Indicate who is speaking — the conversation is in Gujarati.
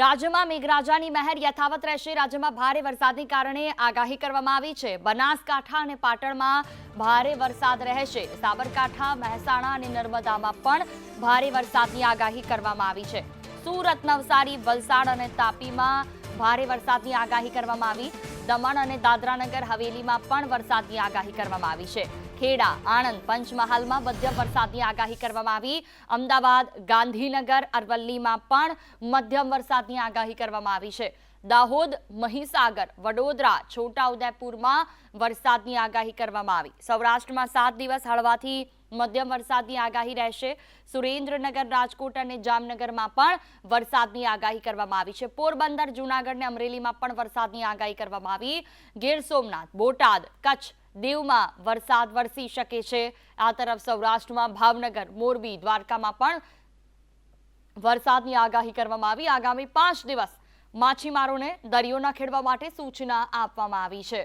Speaker 1: રાજ્યમાં મેઘરાજાની મહેર યથાવત રહેશે. રાજ્યમાં ભારે વરસાદને કારણે આગાહી કરવામાં આવી છે. બનાસકાંઠા અને પાટણમાં ભારે વરસાદ રહેશે. સાબરકાંઠા, મહેસાણા અને નર્મદામાં પણ ભારે વરસાદની આગાહી કરવામાં આવી છે. સુરત, નવસારી, વલસાડ અને તાપીમાં ભારે વરસાદની આગાહી કરવામાં આવી. દમણ અને દાદરાનગર હવેલીમાં પણ વરસાદની આગાહી કરવામાં આવી છે. ખેડા, આણંદ, પંચમહાલમાં મધ્યમ વરસાદની આગાહી કરવામાં આવી. અમદાવાદ, ગાંધીનગર, અરવલ્લીમાં પણ મધ્યમ વરસાદની આગાહી કરવામાં આવી છે. દાહોદ, મહીસાગર, વડોદરા, છોટાઉદેપુરમાં વરસાદની આગાહી કરવામાં આવી. સૌરાષ્ટ્રમાં સાત દિવસ હળવાથી મધ્યમ વરસાદની આગાહી રહેશે. સુરેન્દ્રનગર, રાજકોટ અને જામનગરમાં પણ વરસાદની આગાહી કરવામાં આવી છે. પોરબંદર, જૂનાગઢ અને અમરેલીમાં પણ વરસાદની આગાહી કરવામાં આવી. ગીર સોમનાથ, બોટાદ, કચ્છ, દીવમાં વરસાદ વરસી શકે છે. આ તરફ સૌરાષ્ટ્રમાં ભાવનગર, મોરબી, દ્વારકામાં પણ વરસાદની આગાહી કરવામાં આવી. આગામી પાંચ દિવસ માછીમારોને દરિયો ન ખેડવા માટે સૂચના આપવામાં આવી છે.